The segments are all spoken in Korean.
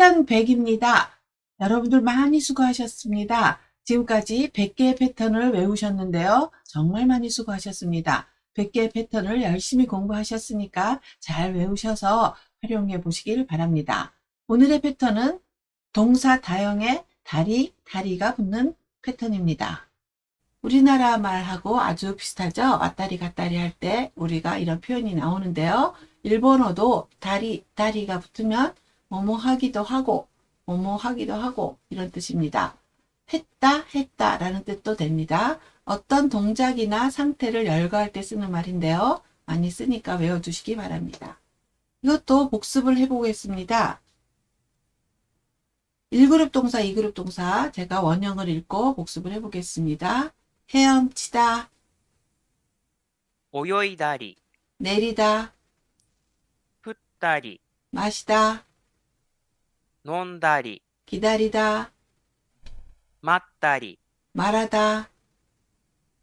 패턴 100입니다. 여러분들 많이 수고하셨습니다. 지금까지 100개의 패턴을 외우셨는데요. 정말 많이 수고하셨습니다. 100개의 패턴을 열심히 공부하셨으니까 잘 외우셔서 활용해 보시길 바랍니다. 오늘의 패턴은 동사 다형에 다리, 다리가 붙는 패턴입니다. 우리나라 말하고 아주 비슷하죠? 왔다리 갔다리 할 때 우리가 이런 표현이 나오는데요. 일본어도 다리, 다리가 붙으면 뭐뭐 하기도 하고 뭐뭐 하기도 하고 이런 뜻입니다. 했다 했다 라는 뜻도 됩니다. 어떤 동작이나 상태를 열거할 때 쓰는 말인데요. 많이 쓰니까 외워두시기 바랍니다. 이것도 복습을 해보겠습니다. 1그룹 동사, 2그룹 동사 제가 원형을 읽고 복습을 해보겠습니다. 헤엄치다 오요이다리 내리다 풋다리 마시다 飲んだり、 기다리다, 待ったり、 말하다,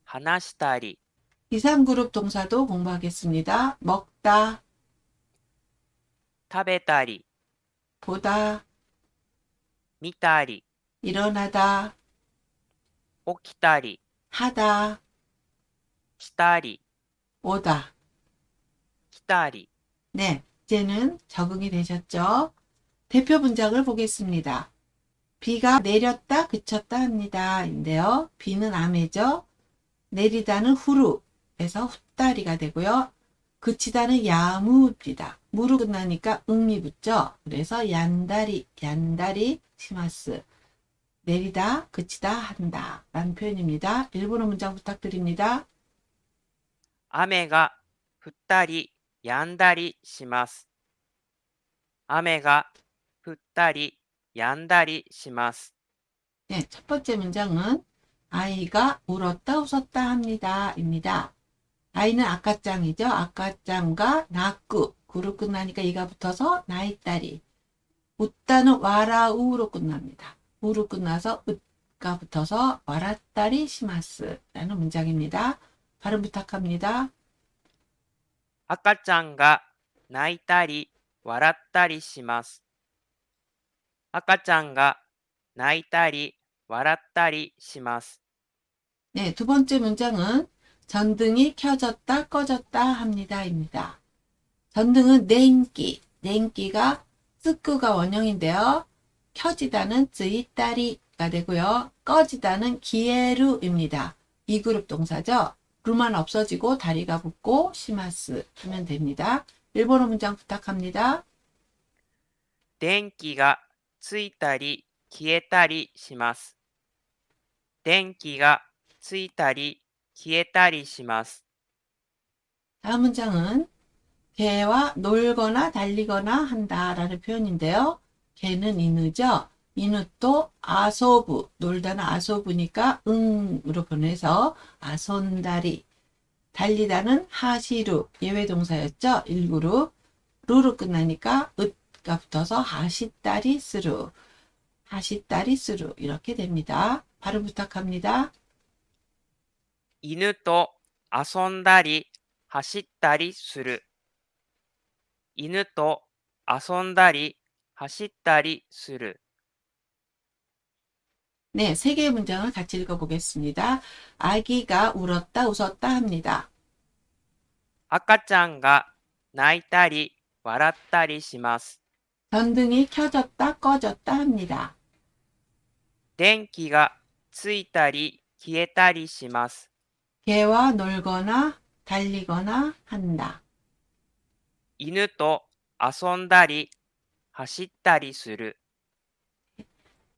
話したり、 2, 3그룹 동사도 공부하겠습니다. 먹다, 食べたり、 보다, 見たり、 일어나다, 起きたり、 하다, したり、 오다. 来たり、 네, 이제는 적응이 되셨죠? 대표 문장을 보겠습니다. 비가 내렸다 그쳤다 합니다. 인데요. 비는 아메죠. 내리다는 후루에서 훗다리가 되고요. 그치다는 야무입니다. 무로 끝나니까 응이 붙죠. 그래서 얀다리, 얀다리, 시마스. 내리다, 그치다, 한다. 라는 표현입니다. 일본어 문장 부탁드립니다. 雨が降ったり、止んだりします。雨が降 ったり、止んだりします。 네, 첫 번째 문장은 아이가 울었다 웃었다 합니다. 입니다. 아이는 아까짱이죠. 아까짱과 나꾸 구로 끝나니까 이가 붙어서 나이따리. 웃다는 와라우로 끝납니다. 우로 끝나서 으가 붙어서 와라따리 시마스라는 문장입니다. 발음 부탁합니다. 赤ちゃんが泣いたり、笑ったりします。 赤ちゃんが泣いたり、笑ったりします。 네, 두 번째 문장은 전등이 켜졌다 꺼졌다 합니다. 입니다. 전등은 냉기, 냉기가 쓰꾸가 원형인데요. 켜지다는 쯔이따리가 되고요. 꺼지다는 기에루입니다. 이 그룹 동사죠. 루만 없어지고 다리가 붙고 시마스 하면 됩니다. 일본어 문장 부탁합니다. 電気が ついたり消えたりします。電気がついたり消えたりします。 다음 문장은 개와 놀거나 달리거나 한다라는 표현인데요. 개는 이누죠. 이누또 아소부, 놀다는 아소부니까 응으로 보내서 아손다리. 달리다는 하시루, 예외동사였죠. 1그룹. 루로 끝나니까 으 가 붙어서 하시따리 스루. 하시따리 스루. 이렇게 됩니다. 발음 부탁합니다. 犬と遊んだり走ったりする。犬と遊んだり走ったりする。 네, 세 개의 문장을 같이 읽어보겠습니다. 아기가 울었다, 웃었다 합니다. 赤ちゃんが泣いたり笑ったりします。 전등이 켜졌다, 꺼졌다 합니다. 電気がついたり消えたりします。 개와 놀거나 달리거나 한다. 犬と遊んだり走ったりする。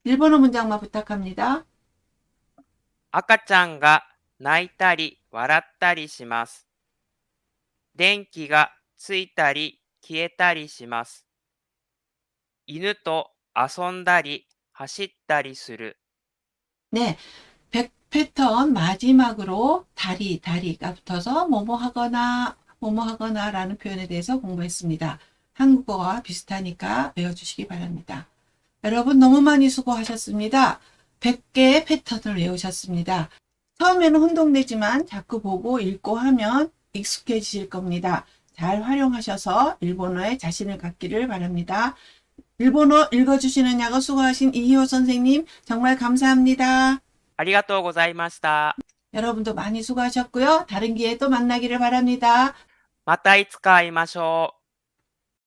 일본어 문장만 부탁합니다. 赤ちゃんが泣いたり笑ったりします。電気がついたり消えたりします。 犬と遊んだり走ったりする。 네, 백 패턴 마지막으로 다리, 다리가 붙어서 뭐뭐 하거나, 뭐뭐 하거나 라는 표현에 대해서 공부했습니다. 한국어와 비슷하니까 외워주시기 바랍니다. 여러분 너무 많이 수고하셨습니다. 100개의 패턴을 외우셨습니다. 처음에는 혼동되지만 자꾸 보고 읽고 하면 익숙해지실 겁니다. 잘 활용하셔서 일본어에 자신을 갖기를 바랍니다. 일본어 읽어주시는 야어 수고하신 이희호 선생님 정말 감사합니다. 아리가또 고자이마시다. 여러분도 많이 수고하셨고요. 다른 기회에 또 만나기를 바랍니다. 마타 이츠카 이마쇼.